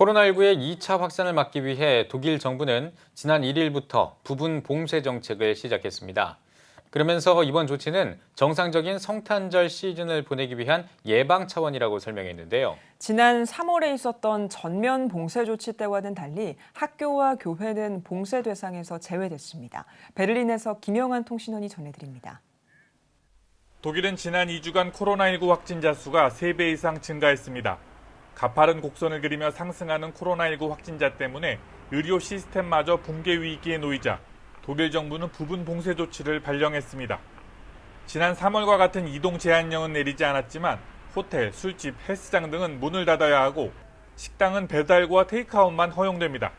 코로나19의 2차 확산을 막기 위해 독일 정부는 지난 1일부터 부분 봉쇄 정책을 시작했습니다. 그러면서 이번 조치는 정상적인 성탄절 시즌을 보내기 위한 예방 차원이라고 설명했는데요. 지난 3월에 있었던 전면 봉쇄 조치 때와는 달리 학교와 교회는 봉쇄 대상에서 제외됐습니다. 베를린에서 김영환 통신원이 전해드립니다. 독일은 지난 2주간 코로나19 확진자 수가 3배 이상 증가했습니다. 가파른 곡선을 그리며 상승하는 코로나19 확진자 때문에 의료 시스템마저 붕괴 위기에 놓이자 독일 정부는 부분 봉쇄 조치를 발령했습니다. 지난 3월과 같은 이동 제한령은 내리지 않았지만 호텔, 술집, 헬스장 등은 문을 닫아야 하고 식당은 배달과 테이크아웃만 허용됩니다.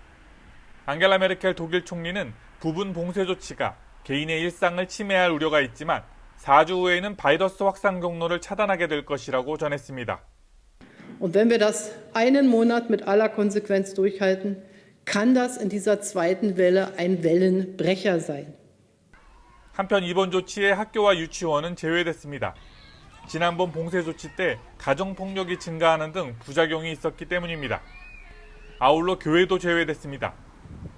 앙겔라 메르켈 독일 총리는 부분 봉쇄 조치가 개인의 일상을 침해할 우려가 있지만 4주 후에는 바이러스 확산 경로를 차단하게 될 것이라고 전했습니다. Und wenn wir das einen Monat mit aller Konsequenz durchhalten, kann das in dieser zweiten Welle ein Wellenbrecher sein. 한편 이번 조치에 학교와 유치원은 제외됐습니다. 지난번 봉쇄 조치 때 가정 폭력이 증가하는 등 부작용이 있었기 때문입니다. 아울러 교회도 제외됐습니다.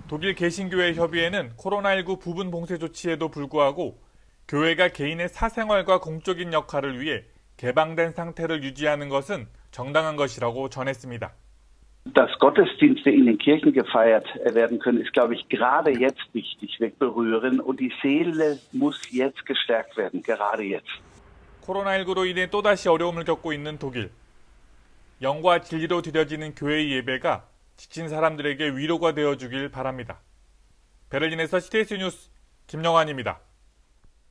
독일 개신교회 협의회는 코로나19 부분 봉쇄 조치에도 불구하고 교회가 개인의 사생활과 공적인 역할을 위해 개방된 상태를 유지하는 것은 정당한 것이라고 전했습니다. Dass Gottesdienste in den Kirchen gefeiert werden können, ist, glaube ich, gerade jetzt wichtig wegberühren. Und die Seele muss jetzt gestärkt werden, gerade jetzt. 코로나19로 인해 또다시 어려움을 겪고 있는 독일. 영과 진리로 드려지는 교회의 예배가 지친 사람들에게 위로가 되어 주길 바랍니다. 베를린에서 시테이스 뉴스 김영환입니다.